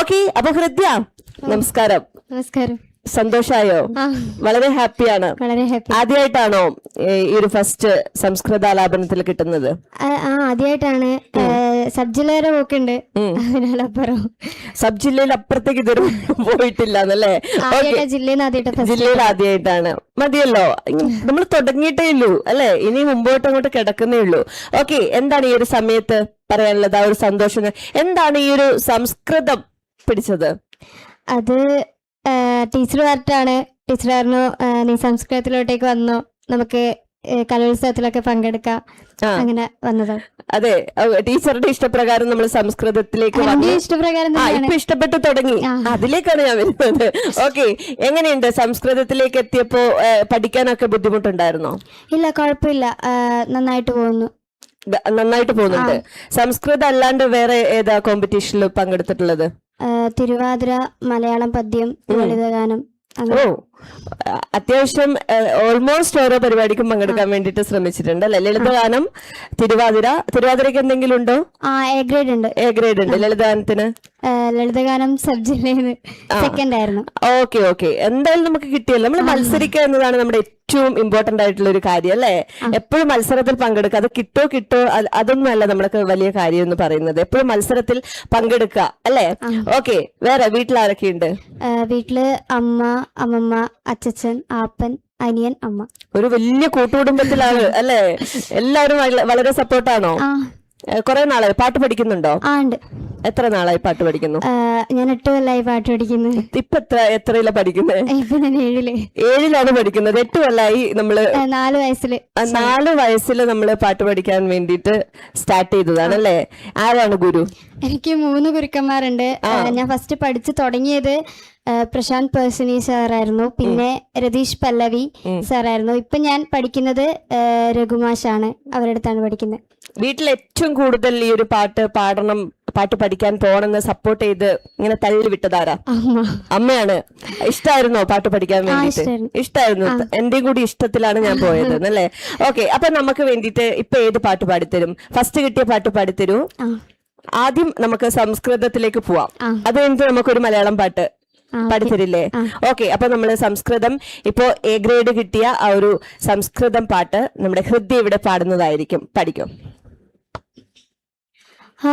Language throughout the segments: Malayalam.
ഓക്കെ അപ്പൊ ഹൃദ്യ നമസ്കാരം. നമസ്കാരം. സന്തോഷായോ? വളരെ ഹാപ്പിയാണ്. വളരെ ഹാപ്പി. ആദ്യമായിട്ടാണോ ഈ ഒരു ഫസ്റ്റ് സംസ്കൃത ആലാപനത്തിൽ കിട്ടുന്നത് ആദ്യമായിട്ടാണ് സബ് ജില്ലയുടെ പോക്കുണ്ട് അതിനപ്പുറം സബ് ജില്ലയിൽ അപ്പുറത്തേക്ക് ഇതുവരെ പോയിട്ടില്ല എന്നല്ലേ ജില്ലയിൽ ആദ്യമായിട്ടാണ് മതിയല്ലോ. നമ്മൾ തുടങ്ങിയിട്ടേ ഉള്ളൂ അല്ലെ? ഇനി മുമ്പോട്ട് അങ്ങോട്ട് കിടക്കുന്നേ ഉള്ളൂ. ഓക്കെ എന്താണ് ഈ ഒരു സമയത്ത്? പറയാനുള്ളത് ആ ഒരു സന്തോഷം. എന്താണ് ഈ ഒരു സംസ്കൃതം പിടിച്ചത്? അത് ടീച്ചർ പറഞ്ഞിട്ടാണ്. ടീച്ചർ പറഞ്ഞു നീ സംസ്കൃതത്തിലോട്ടേക്ക് വന്നു. നമുക്ക് കലോത്സവത്തിലൊക്കെ പങ്കെടുക്കാം. അങ്ങനെ വന്നത്. അതെ ടീച്ചറുടെ ഇഷ്ടപ്രകാരം നമ്മൾ സംസ്കൃതത്തിലേക്ക് ഇഷ്ടപ്രകാരം ഇപ്പൊ ഇഷ്ടപ്പെട്ടു തുടങ്ങി. അതിലേക്കാണ് ഞാൻ വരുന്നത്. ഓക്കെ എങ്ങനെയുണ്ട് സംസ്കൃതത്തിലേക്ക് എത്തിയപ്പോ പഠിക്കാനൊക്കെ ബുദ്ധിമുട്ടുണ്ടായിരുന്നോ? ഇല്ല കുഴപ്പമില്ല. നന്നായിട്ട് പോകുന്നു. നന്നായിട്ട് പോകുന്നുണ്ട്. സംസ്കൃതം അല്ലാണ്ട് വേറെ ഏതാ കോമ്പറ്റീഷനിൽ പങ്കെടുത്തിട്ടുള്ളത്? തിരുവാതിര മലയാളം പദ്യം ലളിതഗാനം ഓ അത്യാവശ്യം ഓൾമോസ്റ്റ് ഓരോ പരിപാടിക്കും പങ്കെടുക്കാൻ വേണ്ടിട്ട് ശ്രമിച്ചിട്ടുണ്ട് അല്ലെ? ലളിതഗാനം തിരുവാതിര. തിരുവാതിരക്ക് എന്തെങ്കിലും ഉണ്ടോ? ആ എ ഗ്രേഡ് ഉണ്ട്. എ ഗ്രേഡ് ഉണ്ട്. ലളിതഗാനത്തിന് ലളിതഗാനം സബ് ജില്ലയിൽ സെക്കൻഡ് ആയിരുന്നു. Okay okay. എന്തായാലും നമുക്ക് കിട്ടിയല്ലോ. നമ്മൾ മത്സരിക്കുക എന്നതാണ് നമ്മുടെ ഏറ്റവും ഇമ്പോർട്ടന്റ് ആയിട്ടുള്ള ഒരു കാര്യം അല്ലെ? എപ്പോഴും മത്സരത്തിൽ പങ്കെടുക്കുക. അത് കിട്ടോ കിട്ടോ അത് അതൊന്നും അല്ല നമ്മൾക്ക് വലിയ കാര്യം എന്ന് പറയുന്നത്. എപ്പോഴും മത്സരത്തിൽ പങ്കെടുക്കുക അല്ലേ? ഓക്കെ വേറെ വീട്ടിൽ ആരൊക്കെയുണ്ട് ഉണ്ട്? വീട്ടിൽ അമ്മ അമ്മമ്മ അച്ഛൻ ആപ്പൻ അനിയൻ അമ്മ. ഒരു വലിയ കൂട്ടുകുടുംബത്തിലാണ് അല്ലെ? എല്ലാവരും വളരെ സപ്പോർട്ടാണോ കൊറേ നാളായി. പാട്ട് പഠിക്കുന്നുണ്ടോ? ആ ഉണ്ട്. എത്ര നാളായി പാട്ട് പഠിക്കുന്നു? ഞാൻ എട്ട് കൊല്ലായി പാട്ട് പഠിക്കുന്നു. ഇപ്പൊ എത്ര എത്രയില പഠിക്കുന്നത് ഇപ്പൊ ഞാൻ ഏഴിൽ. ഏഴിലാണ് പഠിക്കുന്നത്. എട്ട് കൊല്ലായി നമ്മൾ നാല് വയസ്സിൽ. നാല് വയസ്സിൽ നമ്മൾ പാട്ട് പഠിക്കാൻ വേണ്ടിയിട്ട് സ്റ്റാർട്ട് ചെയ്തതാണ് അല്ലേ? ആരാണ് ഗുരു? എനിക്ക് മൂന്ന് ഗുരുക്കന്മാരുണ്ട്. ഞാൻ ഫസ്റ്റ് പഠിച്ചു തുടങ്ങിയത് പ്രശാന്ത് പേഴ്സണി സാറായിരുന്നു. പിന്നെ രതീഷ് പല്ലവി സാറായിരുന്നു. ഇപ്പൊ ഞാൻ പഠിക്കുന്നത് രഘുമാഷാണ്. അവരുടെ അടുത്താണ് പഠിക്കുന്നത്. വീട്ടിൽ ഏറ്റവും കൂടുതൽ ഈ ഒരു പാട്ട് പാടണം പാട്ട് പഠിക്കാൻ പോണെന്ന് സപ്പോർട്ട് ചെയ്ത് ഇങ്ങനെ തള്ളി വിട്ടതാരാ? അമ്മയാണ്. ഇഷ്ടായിരുന്നോ പാട്ട് പഠിക്കാൻ വേണ്ടിട്ട് ഇഷ്ടായിരുന്നു. എന്റെയും കൂടി ഇഷ്ടത്തിലാണ് ഞാൻ പോയത് അല്ലേ? ഓക്കെ അപ്പൊ നമുക്ക് വേണ്ടിട്ട് ഇപ്പൊ ഏത് പാട്ട് പാടിത്തരും? ഫസ്റ്റ് കിട്ടിയ പാട്ട് പാടിത്തരൂ. ആദ്യം നമുക്ക് സംസ്കൃതത്തിലേക്ക് പോവാം. അത് കഴിഞ്ഞിട്ട് നമുക്കൊരു മലയാളം പാട്ട് പഠിച്ചില്ലേ ഓക്കെ. അപ്പൊ നമ്മൾ സംസ്കൃതം ഇപ്പോ എ ഗ്രേഡ് കിട്ടിയ ആ ഒരു സംസ്കൃതം പാട്ട് നമ്മുടെ ഹൃദയ ഇവിടെ പാടുന്നതായിരിക്കും. പഠിക്കും. ആ.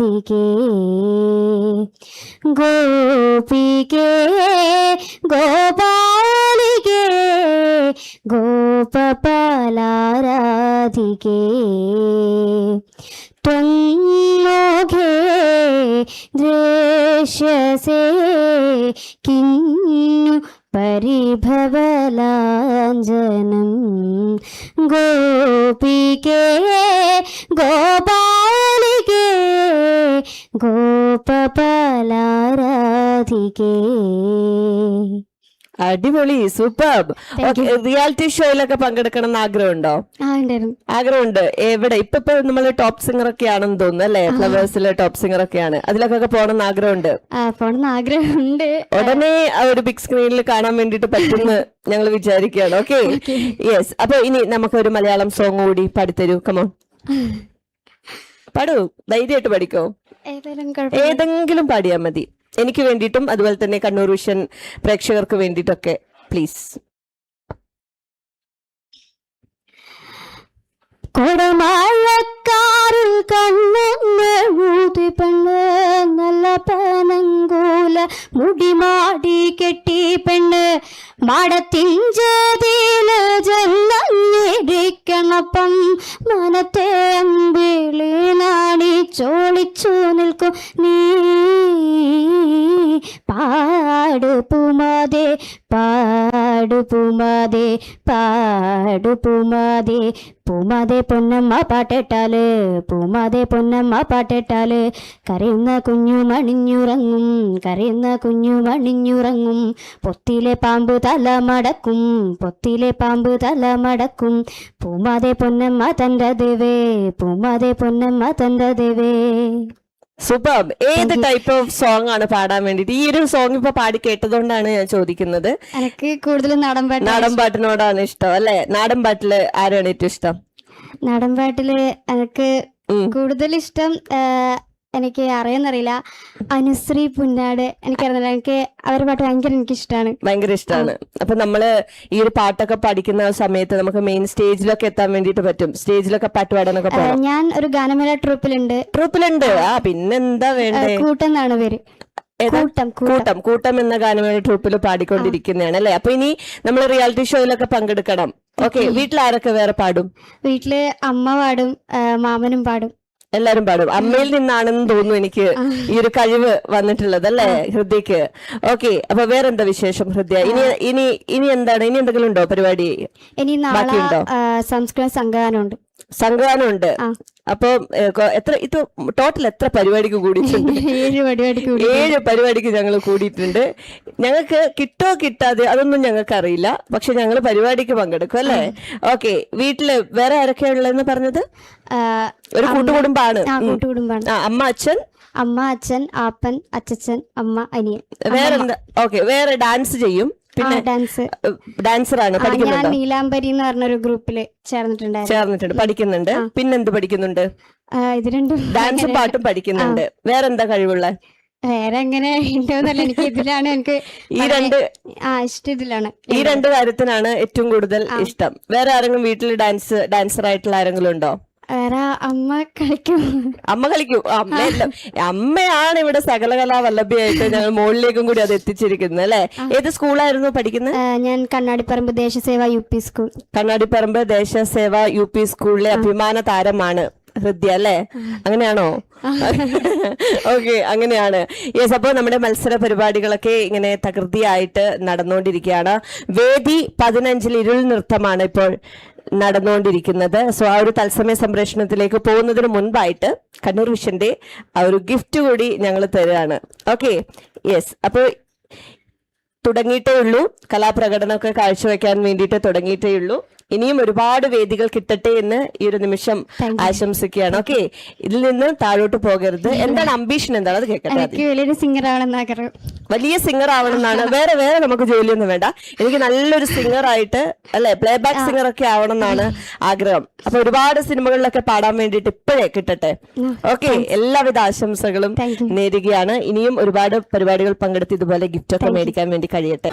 राधिके गोपी के, गोपाल के गोपाला राधिके तुम लोग से किन्नु परिभवलांजनम। गोपी के, गोपाल അടിപൊളി സൂപ്പർ റിയാലിറ്റി ഷോയിലൊക്കെ പങ്കെടുക്കണം എന്ന് ആഗ്രഹമുണ്ടോ? ആഗ്രഹമുണ്ട്. എവിടെ? ഇപ്പൊ ഇപ്പൊ നമ്മൾ ടോപ്പ് സിംഗർ ഒക്കെ ആണെന്ന് തോന്നുന്നു അല്ലെ? ഫ്ലവേഴ്സിലെ ടോപ്പ് സിംഗർ ഒക്കെയാണ്. അതിലൊക്കെ പോകണം ആഗ്രഹമുണ്ട്. ആഗ്രഹമുണ്ട്. ഉടനെ ഒരു ബിഗ് സ്ക്രീനിൽ കാണാൻ വേണ്ടിട്ട് പറ്റുന്നു ഞങ്ങൾ വിചാരിക്കുകയാണ്. ഓക്കെ യെസ് അപ്പൊ ഇനി നമുക്ക് ഒരു മലയാളം സോങ് കൂടി പാടിത്തരൂ. കമോ പാടൂ. ധൈര്യമായിട്ട് പഠിക്കോ. ഏതെങ്കിലും പാടിയാൽ മതി. എനിക്ക് വേണ്ടിയിട്ടും അതുപോലെ തന്നെ കണ്ണൂർ വിഷൻ പ്രേക്ഷകർക്ക് വേണ്ടിയിട്ടൊക്കെ പ്ലീസ് കൊടമാഴക്കാറിൽ കണ്ണൊന്ന് ഊതി പെണ്ണ് നല്ല മുടിമാടി കെട്ടി പെണ്ണ്. മാടത്തിഞ്ചതിൽ ജല്ലഞ്ഞിരിക്കണപ്പം മനത്തെ അമ്പിളി നാടി ചോളിച്ചു നിൽക്കും. നീ പാട് പുമാതെ പാ പാടു പൂമാതെ പാടു പൂമാതെ പൂമാതെ പൊന്നമ്മ പാട്ടിട്ടാൽ പൂമാതെ പൊന്നമ്മ പാട്ടിട്ടാൽ. കരയുന്ന കുഞ്ഞു മണിഞ്ഞുറങ്ങും കരയുന്ന കുഞ്ഞു മണിഞ്ഞുറങ്ങും. പൊത്തിലെ പാമ്പ് തല മടക്കും പൊത്തിലെ പാമ്പ് തല മടക്കും. പൂമാതെ പൊന്നമ്മ തന്റെ ദേവേ പൂമാതെ പൊന്നമ്മ തന്റെ ദേവേ. സൂപ്പർ ഏത് ടൈപ്പ് ഓഫ് സോങ് ആണ് പാടാൻ വേണ്ടിട്ട് ഈ ഒരു സോങ് ഇപ്പൊ പാടി കേട്ടതുകൊണ്ടാണ് ഞാൻ ചോദിക്കുന്നത്. എനിക്ക് കൂടുതലും നാടൻ പാട്ട് നാടൻ പാട്ടിനോടാണ് ഇഷ്ടം അല്ലെ? നാടൻ പാട്ടിൽ ആരാണ് ഏറ്റവും ഇഷ്ടം? നാടൻ പാട്ടിൽ എനിക്ക്. കൂടുതൽ ഇഷ്ടം എനിക്ക് അറിയാന്നറിയില്ല. അനുശ്രീ പുന്നാട് എനിക്കറിയുന്നില്ല. എനിക്ക് അവരുടെ പാട്ട് ഭയങ്കര എനിക്ക് ഇഷ്ടമാണ് ഭയങ്കര ഇഷ്ടമാണ് അപ്പൊ നമ്മൾ ഈ ഒരു പാട്ടൊക്കെ പഠിക്കുന്ന സമയത്ത് നമുക്ക് മെയിൻ സ്റ്റേജിലൊക്കെ എത്താൻ വേണ്ടിട്ട് പറ്റും. സ്റ്റേജിലൊക്കെ പാട്ട് പാടാനൊക്കെ പോകണം ഞാൻ ഒരു ഗാനമേള ട്രൂപ്പിലുണ്ട്. ട്രൂപ്പിലുണ്ട്? ആ പിന്നെന്താ വേണ്ടേ? കൂട്ടം എന്നാണ് പേര് കൂട്ടം കൂട്ടം. കൂട്ടം. കൂട്ടം എന്ന ഗാനമേള ട്രൂപ്പിൽ പാടിക്കൊണ്ടിരിക്കുന്നതാണ് അല്ലെ? അപ്പൊ ഇനി നമ്മൾ റിയാലിറ്റി ഷോയിലൊക്കെ പങ്കെടുക്കണം. ഓക്കെ വീട്ടിൽ ആരൊക്കെ വേറെ പാടും? വീട്ടിൽ അമ്മ പാടും മാമനും പാടും. എല്ലാരും പാടും. അമ്മയിൽ നിന്നാണെന്ന് തോന്നുന്നു എനിക്ക് ഈ ഒരു കഴിവ് വന്നിട്ടുള്ളത് അല്ലേ ഹൃദയക്ക് ഓക്കെ അപ്പൊ വേറെന്താ വിശേഷം ഹൃദയ? ഇനി ഇനി ഇനി എന്താണ്? ഇനി എന്തെങ്കിലും ഉണ്ടോ പരിപാടി? ഇനി നാളെ സംസ്കൃത സംസ്കൃത സംഘഗാനമുണ്ട് സംഘഗാനമുണ്ട് അപ്പൊ എത്ര ഇത് ടോട്ടൽ എത്ര പരിപാടിക്ക് കൂടിയിട്ടുണ്ട്? ഏഴ് പരിപാടിക്ക് ഏഴ് പരിപാടിക്ക് ഞങ്ങൾ കൂടിയിട്ടുണ്ട്. ഞങ്ങൾക്ക് കിട്ടോ കിട്ടാതെ അതൊന്നും ഞങ്ങൾക്ക് അറിയില്ല പക്ഷെ ഞങ്ങൾ പരിപാടിക്ക് പങ്കെടുക്കും അല്ലേ? ഓക്കെ വീട്ടിൽ വേറെ ആരൊക്കെയാ ഉള്ളതെന്ന് പറഞ്ഞത്? ഒരു കൂട്ടുകുടുംബാണ്. അമ്മ അച്ഛൻ? അമ്മ അച്ഛൻ ആപ്പൻ അച്ഛൻ അമ്മ അനിയൻ. വേറെന്താ? ഓക്കെ വേറെ ഡാൻസ് ചെയ്യും. പിന്നെ ഡാൻസ് ഡാൻസർ ആണ് ഞാൻ പഠിക്കുന്നുണ്ടോ? നീലാംബരി എന്ന് പറഞ്ഞൊരു ഗ്രൂപ്പിൽ ചേർന്നിട്ടുണ്ടായിരുന്നു. ചേർന്നിട്ടുണ്ട് പഠിക്കുന്നുണ്ട്. പിന്നെന്ത് പഠിക്കുന്നുണ്ട്? ആ, ഇത് രണ്ടും ഡാൻസും പാട്ടും പഠിക്കുന്നുണ്ട്. വേറെന്താ കഴിവുള്ള? വേറെ എങ്ങനെ ഉണ്ടോന്നല്ല എനിക്ക് ഇതിലാണ് എനിക്ക് ഈ രണ്ട് ആ ഇഷ്ടം ഇതിലാണ്. ഈ രണ്ട് കാര്യത്തിനാണ് ഏറ്റവും കൂടുതൽ ഇഷ്ടം. വേറെ ആരെങ്കിലും വീട്ടിൽ ഡാൻസ് ഡാൻസർ ആയിട്ടുള്ള ആരെങ്കിലും ഉണ്ടോ? വേറെ അമ്മ കളിക്കും. അമ്മ കളിക്കും. അമ്മയല്ല അമ്മയാണ് ഇവിടെ സകലകലാ വല്ലഭയായിട്ട് ഞങ്ങൾ മുകളിലേക്കും കൂടി അത് എത്തിച്ചിരിക്കുന്നത് അല്ലെ? ഏത് സ്കൂളായിരുന്നു പഠിക്കുന്നത്? ഞാൻ Kannadiparamba Deshaseva U P school. Kannadiparamba Deshaseva U P സ്കൂളിലെ അഭിമാന താരമാണ് ഹൃദ്യ അല്ലേ? അങ്ങനെയാണോ? ഓക്കെ അങ്ങനെയാണ്. യെസ് അപ്പോൾ നമ്മുടെ മത്സര പരിപാടികളൊക്കെ ഇങ്ങനെ തകൃതിയായിട്ട് നടന്നുകൊണ്ടിരിക്കുകയാണ്. വേദി പതിനഞ്ചിൽ ഇരുൾ നൃത്തമാണ് ഇപ്പോൾ നടന്നുകൊണ്ടിരിക്കുന്നത്. സോ ആ ഒരു തത്സമയ സംപ്രേഷണത്തിലേക്ക് പോകുന്നതിന് മുൻപായിട്ട് കണ്ണൂർ വിഷന്റെ ആ ഒരു ഗിഫ്റ്റ് കൂടി ഞങ്ങൾ തരുകയാണ് ഓക്കെ യെസ് അപ്പോൾ തുടങ്ങിയിട്ടേ ഉള്ളൂ. കലാപ്രകടനമൊക്കെ കാഴ്ചവെക്കാൻ വേണ്ടിയിട്ട് തുടങ്ങിയിട്ടേ ഉള്ളൂ. ഇനിയും ഒരുപാട് വേദികൾ കിട്ടട്ടെ എന്ന് ഈ ഒരു നിമിഷം ആശംസിക്കുകയാണ്. ഓക്കെ ഇതിൽ നിന്ന് താഴോട്ട് പോകരുത്. എന്താണ് അംബീഷൻ എന്താണ്? അത് കേൾക്കട്ടെ വലിയൊരു സിംഗർ ആഗ്രഹം. വലിയ സിംഗർ ആവണമെന്നാണ്. വേറെ വേറെ നമുക്ക് ജോലിയൊന്നും വേണ്ട. എനിക്ക് നല്ലൊരു സിംഗർ ആയിട്ട് അല്ലെ പ്ലേ ബാക്ക് സിംഗർ ഒക്കെ ആവണം എന്നാണ് ആഗ്രഹം. അപ്പൊ ഒരുപാട് സിനിമകളിലൊക്കെ പാടാൻ വേണ്ടിയിട്ട് ഇപ്പോഴേ കിട്ടട്ടെ. ഓക്കെ എല്ലാവിധ ആശംസകളും നേരുകയാണ്. ഇനിയും ഒരുപാട് പരിപാടികൾ പങ്കെടുത്ത് ഇതുപോലെ ഗിഫ്റ്റ് ഒക്കെ മേടിക്കാൻ വേണ്ടി കഴിയട്ടെ.